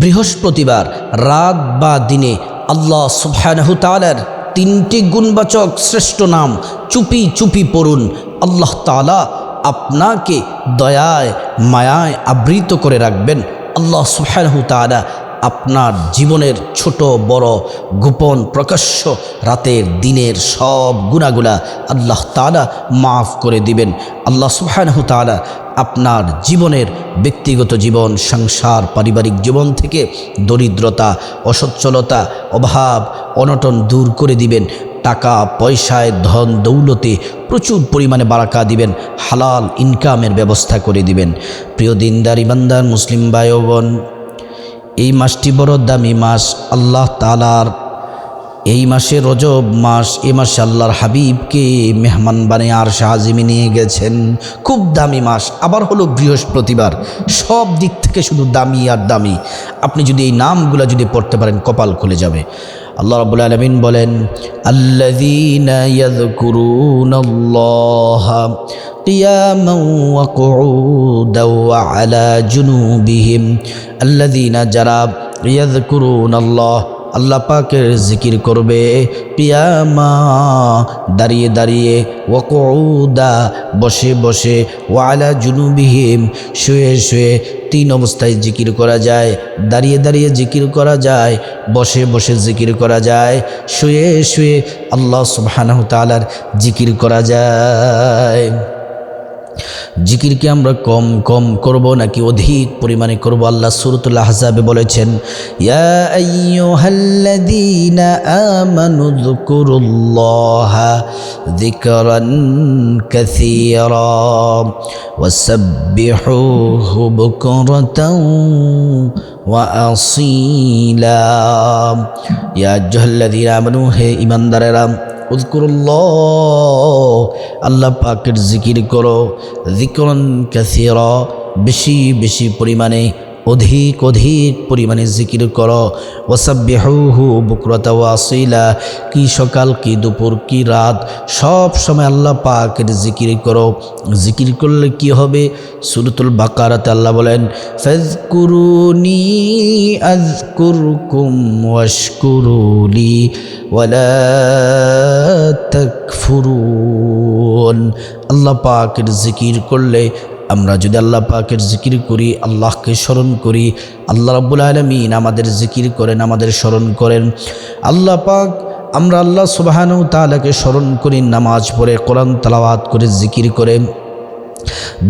বৃহস্পতিবার রাত বা দিনে আল্লাহ সুবহানাহু তিনটি গুণবাচক শ্রেষ্ঠ নাম চুপি চুপি পড়ুন। আল্লাহ তাআলা আপনাকে দয়ায়, মায়ায় আবৃত করে রাখবেন। আল্লাহ সুবহানাহু আপনার জীবনের ছোট, বড়, গোপন, প্রকাশ্য, রাতের, দিনের সব গুণাগুলা আল্লাহ তাআলা মাফ করে দিবেন। আল্লাহ সুবহানাহু আপনার জীবনের ব্যক্তিগত জীবন, সংসার, পারিবারিক জীবন থেকে দরিদ্রতা, অসচ্ছলতা, অভাব, অনটন দূর করে দিবেন। টাকা, পয়সায় ধন, দৌলতে প্রচুর পরিমাণে বারাকা দিবেন। হালাল ইনকামের ব্যবস্থা করে দিবেন। প্রিয় দিনদার ইমানদার মুসলিম ভাই বোন, এই মাসটি বড় দামি মাস। আল্লাহ তালার এই মাসে রজব মাস এ মাসে আল্লাহর হাবিবকে মেহমান বানে আর শাহজিমি নিয়ে গেছেন খুব দামি মাস আবার হলো বৃহস্পতিবার সব দিক থেকে শুধু দামি আর দামি আপনি যদি এই নামগুলো যদি পড়তে পারেন কপাল খুলে যাবে আল্লাহ রাব্বুল আলামিন বলেন আল্লাযীনা ইয়াযকুরুনাল্লাহা قياما وقعودا وعلى جنوبهم الذين جرى يذكرون الله আল্লাহ পাকের জিকির করবে, পিয়ামা, দাঁড়িয়ে দাঁড়িয়ে ওকৌদা বসে বসে, ওয়ালা জুনুবিহিম, শুয়ে শুয়ে তিন অবস্থায় জিকির করা যায়, দাঁড়িয়ে দাঁড়িয়ে জিকির করা যায়, বসে বসে জিকির করা যায়, শুয়ে শুয়ে আল্লাহ সুবহানাহু তাআলার জিকির করা যায়। জিকিরকে আমরা কম কম করব নাকি অধিক পরিমাণে করব? আল্লাহ সুরতুল আহজাবে বলেছেন, ইয়া আইয়ুহাল্লাযীনা আমানু হে ঈমানদারেরা আল্লাহ পাকের জিকির করো জিকরন কাসির বেশি বেশি পরিমাণে অধিক অধিক পরিমাণে জিকির করো। ওসাব্যাহু বুকরতা ওয়াসিলা কি সকাল, কি দুপুর, কি রাত, সব সময় আল্লাহ পাকের জিকির করো। জিকির করলে কি হবে? সুরতুল বাকারাতে আল্লাহ বলেন ফাজকুরুনি আজকুরকুম ওয়াশকুরুলি ওয়ালা আল্লাহ পাকের জিকির করলে আমরা যদি আল্লাহ পাকের জিকির করি, আল্লাহকে স্মরণ করি, আল্লাহ রাবুল আলমিন আমাদের জিকির করেন, আমাদের স্মরণ করেন। আল্লাহ পাক, আমরা আল্লাহ সুবাহানু তালাকে স্মরণ করি, নামাজ পড়ে, কোরআন তালাওয়াত করে জিকির করে।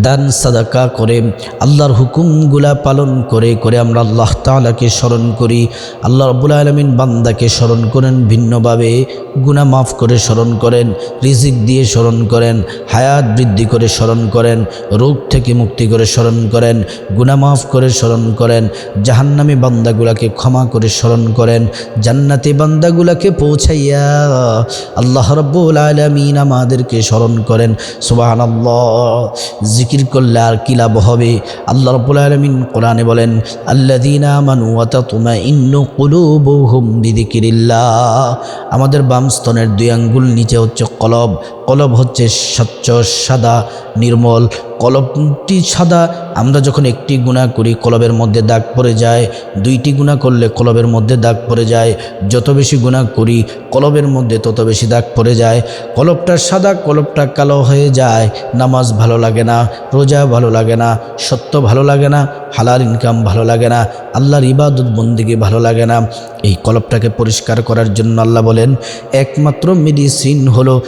দান সাদাকা করে, আল্লাহর হুকুমগুলা পালন করে করে আমরা আল্লাহ তালাকে স্মরণ করি। আল্লাহ রবুল আলমিন বান্দাকে স্মরণ করেন, ভিন্নভাবে গুণা মাফ করে স্মরণ করেন, রিজিক দিয়ে স্মরণ করেন, হায়াত বৃদ্ধি করে স্মরণ করেন, রোগ থেকে মুক্তি করে স্মরণ করেন গুণা মাফ করে স্মরণ করেন, জাহান্নামী বান্দাগুলাকে ক্ষমা করে স্মরণ করেন, জান্নাতি বান্দাগুলাকে পৌঁছাইয়া আল্লাহ রব্বুল আলমিন আমাদেরকে স্মরণ করেন। সুবাহ জিকির করলে আর কি লাভ হবে? আল্লাহ রবুল আলমিন কোরআনে বলেন আল্লাদিনা মানু তোমা ইন্নু কুলুবুহুম বিদিকিরিল্লাহ আমাদের বামস্তনের দুই আঙ্গুল নিচে হচ্ছে কলব কলব হচ্ছে স্বচ্ছ, সাদা, নির্মল, কলবটি সাদা। আমরা যখন একটি গুণা করি, কলবের মধ্যে দাগ পড়ে যায়। দুইটি গুণা করলে কলবের মধ্যে দাগ পড়ে যায়। যত বেশি গুণা করি, কলবের মধ্যে তত বেশি দাগ পড়ে যায়। কলবটা সাদা, কলবটা কালো হয়ে যায়। নামাজ ভালো লাগে না, রোজা ভালো লাগে না, সত্য ভালো লাগে না, হালাল ইনকাম ভালো লাগে না, আল্লাহর ইবাদত বন্দিকে ভালো লাগে না। এই কলবটাকে পরিষ্কার করার জন্য আল্লাহ বলেন, একমাত্র মেডিসিন হলো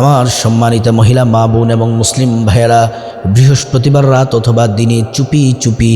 আমার সম্মানিত মহিলা, মা বোন এবং মুসলিম ভাইয়েরা, বৃহস্পতিবার রাত অথবা দিনে চুপি চুপি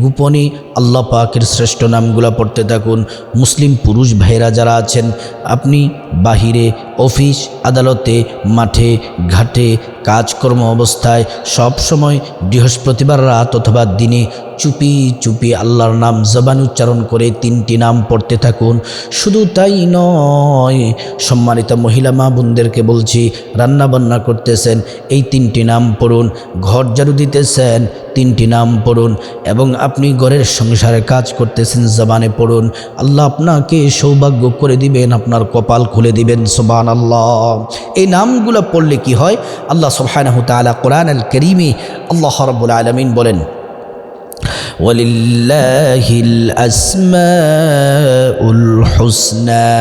গোপনে আল্লাহ পাকের শ্রেষ্ঠ নামগুলো পড়তে থাকুন। মুসলিম পুরুষ ভাইয়েরা যারা আছেন, আপনি বাহিরে, অফিস, আদালতে, মাঠে, ঘাটে, কাজকর্ম অবস্থায় সব সময় বৃহস্পতিবার রাত অথবা দিনে চুপি চুপি আল্লাহর নাম জবান উচ্চারণ করে তিনটি নাম পড়তে থাকুন। শুধু তাই নয়, সম্মানিত মহিলা, মা বোনদেরকে বলছি রান্না বান্না করতেছেন। এই তিনটি নাম পড়ুন, ঘর ঝাড়ু দিতেছেন, তিনটি নাম পড়ুন এবং আপনি ঘরের সংসারে কাজ করতেছেন জবানে পড়ুন। আল্লাহ আপনাকে সৌভাগ্য করে দিবেন, আপনার কপাল খুলে দিবেন সোবান আল্লাহ এই নামগুলো পড়লে কি হয়? আল্লাহ সুবহানাহু তাআলা কোরআন আল করিমে আল্লাহ রব্বুল আলমিন বলেন ولله الأسماء الحسنى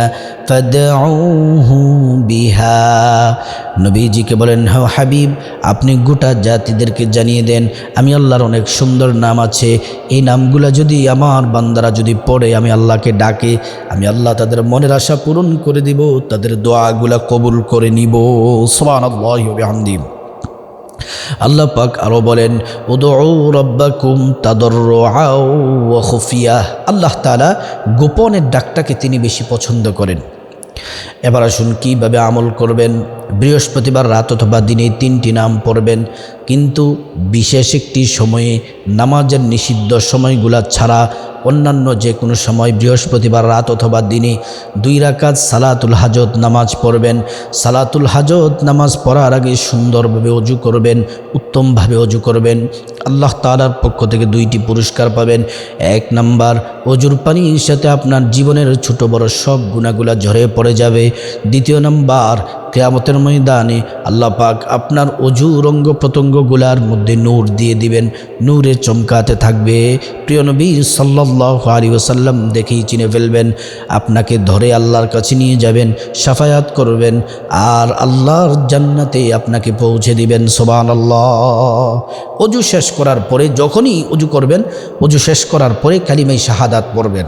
فادعوه বিহা নবীজিকে বলেন হ্যাঁ হাবিব আপনি গোটা জাতিদেরকে জানিয়ে দেন আমি আল্লাহর অনেক সুন্দর নাম আছে এই নামগুলো যদি আমার বান্দারা যদি পড়ে আমি আল্লাহকে ডাকে আমি আল্লাহ তাদের মনের আশা পূরণ করে দিব তাদের দোয়াগুলা কবুল করে নিব সোমান আল্লাহ হামদিম আল্লাহ পাক আরও বলেন রব্বাকুম তাদর খুফিয়া। আল্লাহ তালা গোপনের ডাকটাকে তিনি বেশি পছন্দ করেন। এবার আসুন কীভাবে আমল করবেন বৃহস্পতিবার রাত অথবা দিনে তিনটি নাম পড়বেন। কিন্তু বিশেষ একটি সময়ে নামাজের নিষিদ্ধ সময়গুলা ছাড়া অন্যান্য যে কোনো সময় বৃহস্পতিবার রাত অথবা দিনে দুই রাকাত সালাতুল হাজত নামাজ পড়বেন। সালাতুল হাজত নামাজ পড়ার আগে সুন্দরভাবে অজু করবেন, উত্তমভাবে অজু করবেন। আল্লাহ তালার পক্ষ থেকে দুইটি পুরস্কার পাবেন। এক নাম্বার, অজুর পানির সাথে আপনার জীবনের ছোট বড় সব গুণাগুলা ঝরে পড়ে যাবে। দ্বিতীয় নাম্বার কেয়ামতের ময়দানে আল্লাহ পাক আপনার অজু রঙ্গ প্রত্যঙ্গগুলার মধ্যে নূর দিয়ে দিবেন। নূরে চমকাতে থাকবে। প্রিয় নবী সাল্লাহ আলী ওসাল্লাম দেখেই চিনে ফেলবেন, আপনাকে ধরে আল্লাহর কাছে নিয়ে যাবেন, সাফায়াত করবেন, আর আল্লাহর জান্নাতে আপনাকে পৌঁছে দিবেন সোবান আল্লাহ অজু শেষ করার পরে যখনই অজু করবেন, অজু শেষ করার পরে কালিমাই শাহাদাত পড়বেন।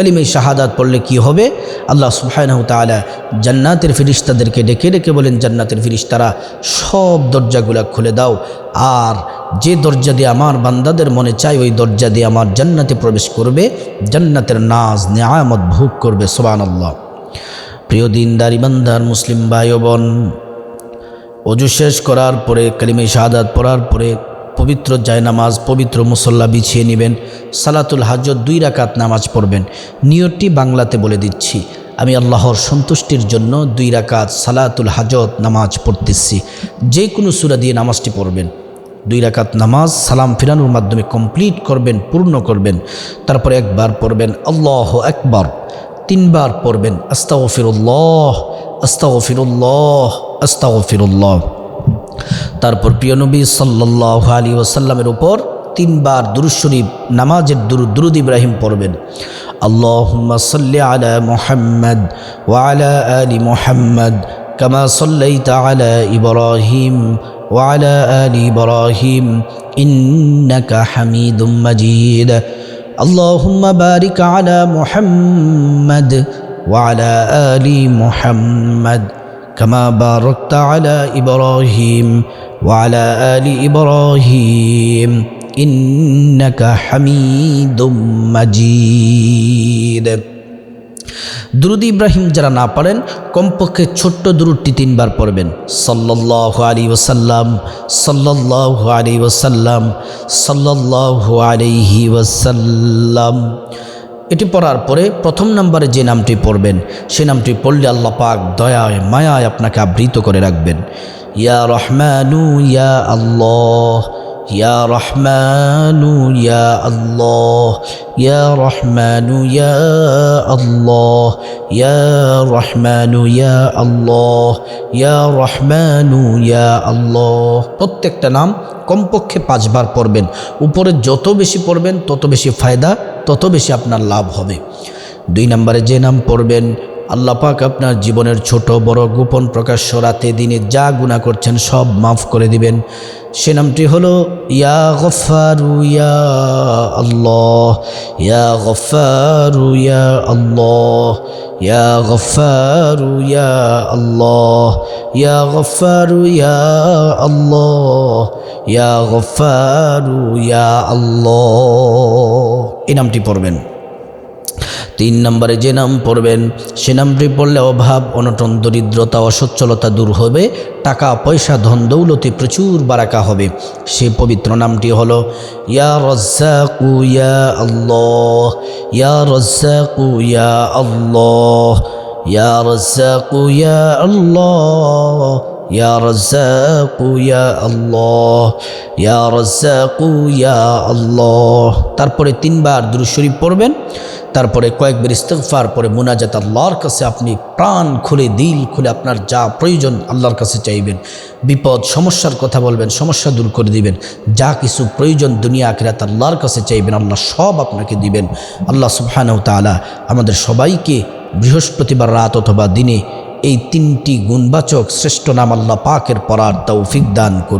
কালিমে শাহাদাত পড়লে কি হবে? আল্লাহ সুবহানাহু তাআলা জান্নাতের ফিরিস্তাদেরকে ডেকে ডেকে বলেন, জান্নাতের ফিরিস্তারা সব দরজাগুলা খুলে দাও। আর যে দরজা দিয়ে আমার বান্দাদের মনে চাই ওই দরজা দিয়ে আমার জান্নাতে প্রবেশ করবে। জান্নাতের নাজ নেয়ামত ভোগ করবে। সোবান আল্লাহ প্রিয় দিনদার, ইমানদার, মুসলিম ভাই বোন, অজু শেষ করার পরে কালিমে শাহাদাত পড়ার পরে পবিত্র জায়নামাজ, পবিত্র মুসল্লা বিছিয়ে নেবেন, সালাতুল হাজত দুই রাকাত নামাজ পড়বেন। নিয়তটি বাংলাতে বলে দিচ্ছি, আমি আল্লাহর সন্তুষ্টির জন্য দুই রাকাত সালাতুল হাজত নামাজ পড়তেছি। যে কোনো সুরা দিয়ে নামাজটি পড়বেন। দুই রাকাত নামাজ সালাম ফিরানোর মাধ্যমে কমপ্লিট করবেন, পূর্ণ করবেন, তারপরে একবার পড়বেন আল্লাহ একবার তিনবার পড়বেন আস্তাও ফিরুল্লাহ আস্তাও ফিরুল্লাহ আস্তাও ফিরুল্লাহ তারপর প্রিয়নবী সাল্লাহ আলী ওসাল্লামের ওপর তিনবার দুরুশরীফ নামাজের দুরু দুরুদ ইব্রাহিম পড়বেন। আল্লাহ সাল্লি আলা মোহাম্মদ ওয়ালা আলি মুহাম্মদ কামা সাল্লাইতা আলা ইব্রাহিম ওয়ালা আলী ইব্রাহিম ইন্নাকা হামিদুম মাজিদ। আল্লাহুম্মা বারিক আলা মুহাম্মদ ওয়া আলা আলি كما باركت على إبراهيم وعلى آل إبراهيم إنك حميد مجيد দুরুদ ইব্রাহিম যারা না পারেন কমপক্ষে ছোট্ট দুরুদটি তিনবার পড়বেন সাল্লাহ আলী ওসাল্লাম সাল্লাহ আলী ওসাল্লাম সাল্লাহ আলিহি ওসাল্লাম এটি পড়ার পরে প্রথম নাম্বারে যে নামটি পড়বেন, সে নামটি পড়লে আল্লাহ পাক দয়ায়, মায়ায় আপনাকে আবৃত করে রাখবেন। ইয়া রহমানু, ইয়া আল্লাহ। ইয়া রহমানু ইয়া আল্লাহ ইয়া রহমানু ইয়া আল্লাহ ইয়া রহমানু ইয়া আল্লাহ ইয়া রহমানু ইয়া আল্লাহ প্রত্যেকটা নাম কমপক্ষে পাঁচবার পড়বেন। উপরে যত বেশি পড়বেন, তত বেশি ফায়দা, তত বেশি আপনার লাভ হবে। দুই নম্বরে যে নাম পড়বেন আল্লাহ পাক আপনার জীবনের ছোট, বড়, গোপন প্রকাশ্য রাতে, দিনে যা গুণা করছেন সব মাফ করে দিবেন। সে নামটি হলো, ইয়া গফারু ইয়া আল্লাহ, ইয়া গফারু ইয়া আল্লাহ, ইয়া গফারু ইয়া আল্লাহ, ইয়া গফারু ইয়া আল্লাহ, ইয়া গফারু ইয়া আল্লাহ। এই নামটি পড়বেন। তিন নম্বরে যে নাম পড়বেন, সে নামটি পড়লে অভাব, অনটন, দরিদ্রতা, অসচ্ছলতা দূর হবে, টাকা, পয়সা, ধন, দৌলতে প্রচুর বারাকা হবে। সে পবিত্র নামটি হলো, ইয়া রজ্জাকু, ইয়া আল্লাহ, ইয়া রজ্জাকু, ইয়া আল্লাহ, ইয়া রজ্জাকু, ইয়া আল্লাহ, ইয়া রজ্জাকু, ইয়া আল্লাহ, ইয়া রজ্জাকু, ইয়া আল্লাহ। তারপরে তিনবার দুরুশরীফ পড়বেন তারপরে কয়েকবার ইস্তফার পরে মুনাজাত আল্লাহর কাছে আপনি প্রাণ খুলে, দিল খুলে আপনার যা প্রয়োজন আল্লাহর কাছে চাইবেন। বিপদ, সমস্যার কথা বলবেন, সমস্যা দূর করে দিবেন। যা কিছু প্রয়োজন দুনিয়া আখিরাত আল্লাহর কাছে চাইবেন, আল্লাহ সব আপনাকে দিবেন। আল্লাহ সুবহানাহু তাআলা আমাদের সবাইকে বৃহস্পতিবার রাত অথবা দিনে এই তিনটি গুণবাচক শ্রেষ্ঠ নাম আল্লাহ পাকের পরার তৌফিক দান করুন।